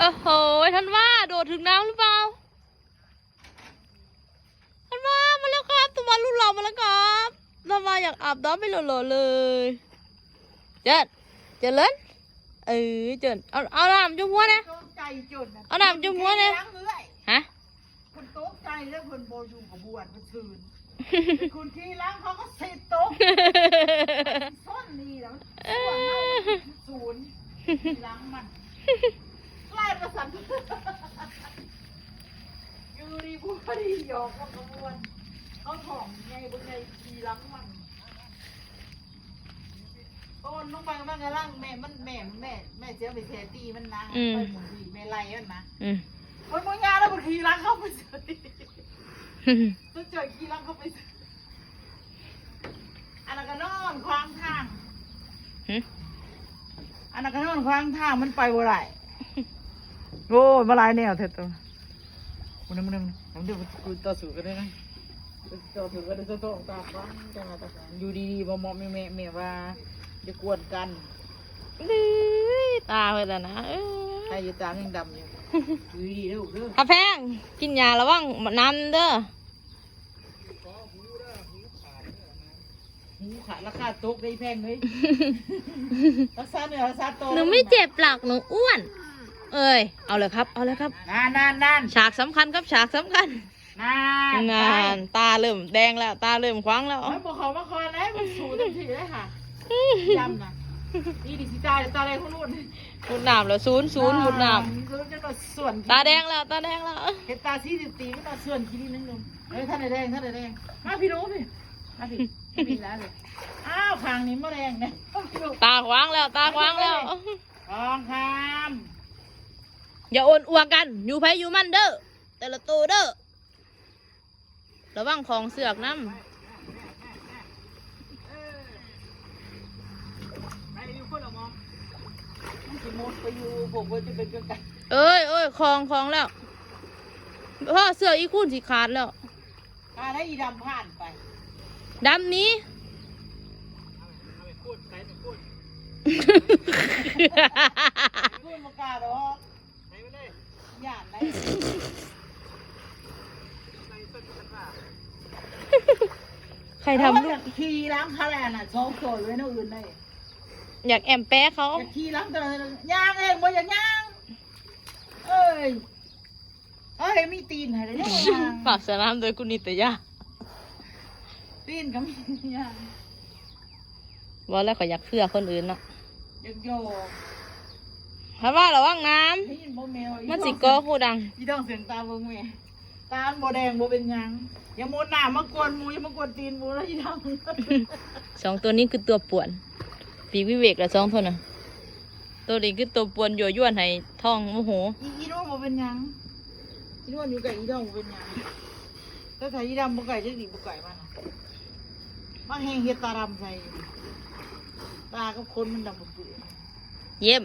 โอ้โหท่านว่าโดดถึงน้ำหรือเปล่าท่านว่ามาแล้วครับตัวมาลูกเรามาแล้วครับท่านว่าอยากอาบน้ำไม่หล่อๆเลยเจิดเจิดเล่นเออเจิดเอาเอาน้ำจุ่มหัวนะตกใจจนเอาน้ำจุ่มหัวเลยล้างเรื่อยฮะคนตกใจแล้วคนโบอยูกับบวชมาชื่นคุณขี่ล้างเขาก็เสร็จตกซ่อนนี่แล้วส่วนเราศูนย์ขี่ล้างมัน ไล่ประสันยูรีพูดดีหยอกกับกระบวนเขาถ่องไงบนไงขี่ล้างมันโอ้น้องไปมันกำลังแม่มันแม่แม่แม่เจ้าไปแทตีมันนะไปหมุนดีแม่ไล่มันนะอืมมันมึงยาแล้วมันขี่ล้างเข้าไปเฉยต้องเจอขี่ล้างเข้าไปเฉยอันนั้นก็นอนควางทาง หึอันนั้นก็นอนควางทางมันไปบ่ได้ โอ้ยมาลายแนวเถอะตัวมึงนึงมึงนึงผมเดี๋ยวกูต่อสู้กันได้นะต่อสู้กันได้ต่อต่อตาฟังกันมาตาฟังอยู่ดีๆบ่มอแม่แม่แม่ว่าจะกวนกันดื้อตาไปแล้วนะเอใครออยู่ตาแห่งดำอยู่อยู่ดีๆเด้อเด้อข้าแพงกินยาระวังน้ำเด้อหูขาดราคาตกได้แพงเลยรักษาเนื้อรักษาตัวหนูไม่เจ็บหลักหนูอ้วน เอ้ย เอาเลยครับ เอาเลยครับ นานนานนานฉากสำคัญครับฉากสำคัญนานงานตาเริ่มแดงแล้ว ตาเริ่มคว้างแล้วไม่บอกเขามาคอนนะมันสูงเต็มที่เลยค่ะยำนะนี่ดิสิตาเดี๋ยวตาแดงคนนู้นมุดน้ำแล้วศูนย์ศูนย์มุดน้ศูนย์จะมาส่วนำตาแดงแล้ว ตาแดงแล้วเห็นตาสีสิบตีก็มาส่วนคิดนิดนึงนึงเฮ้ยท่านไหนแดงท่านไหนแดงมาพี่รู้พี่มาพี่พี่แล้วเลยอ้าวคางนี้มะแรงเนี่ยตาคว้างแล้ว ตาคว้างแล้วทองค อย่าโอนอวกกัน อยู่ไผอยู่มันเด้อ แต่ละตัวเด้อ ระวังของเสือกน้ำไปอยู่คนละมองมันจะมดไปอยู่ผมว่าจะเป็นเกี่ยวกับำเอ้ยเอ้ยของของแล้วพ่อเสือกอีคูนสีขาดแล้วการให้อีดำผ่านไปดำนี้ รุ่นมากาดอกไหนไปเลยหยาดไหน ใครทำลูก ขี่ล้างคาแลนอะโซ่โซ่ไว้นอื่นได้อยากแอมแปะเขา อยากขี่ล้างแต่ย่างเองบ่อยากย่าง เอ้ย เอ้ยมีตีนให้ได้ยังย่างฝากสนามโดยกุนิตยาตีนก็มีย่างว่าแล้วก็อยากเพื่อคนอื่นเนาะอยากโยกถ้าว่าระวังน้ให้ยินบ่แมวำมันสิกอหูดังอีดองเสียงตาเบิ่งแม่ ตาบ่แดงบ่เป็นหยังอย่ามุดหน้ามากวนหมูอย่ามากวนตีนหมูแล้วอีดองสองตัวนี้คือตัวป่วน ปีกวิเวกและสองตัวน่ะ ตัวนี้คือตัวป่วนยั่วยวนให้ท้องโมโหอีอีโน่บ่เป็นหยังอีโน่อยู่กับอีดองบ่เป็นหยังแต่ถ้าอีดำบ่ไก่จะหนีบ่ไก่มันน่ะมันแหงเฮ็ดตาดำใส่ตากับคนมันดำบ่เปื่อยเยี่ยม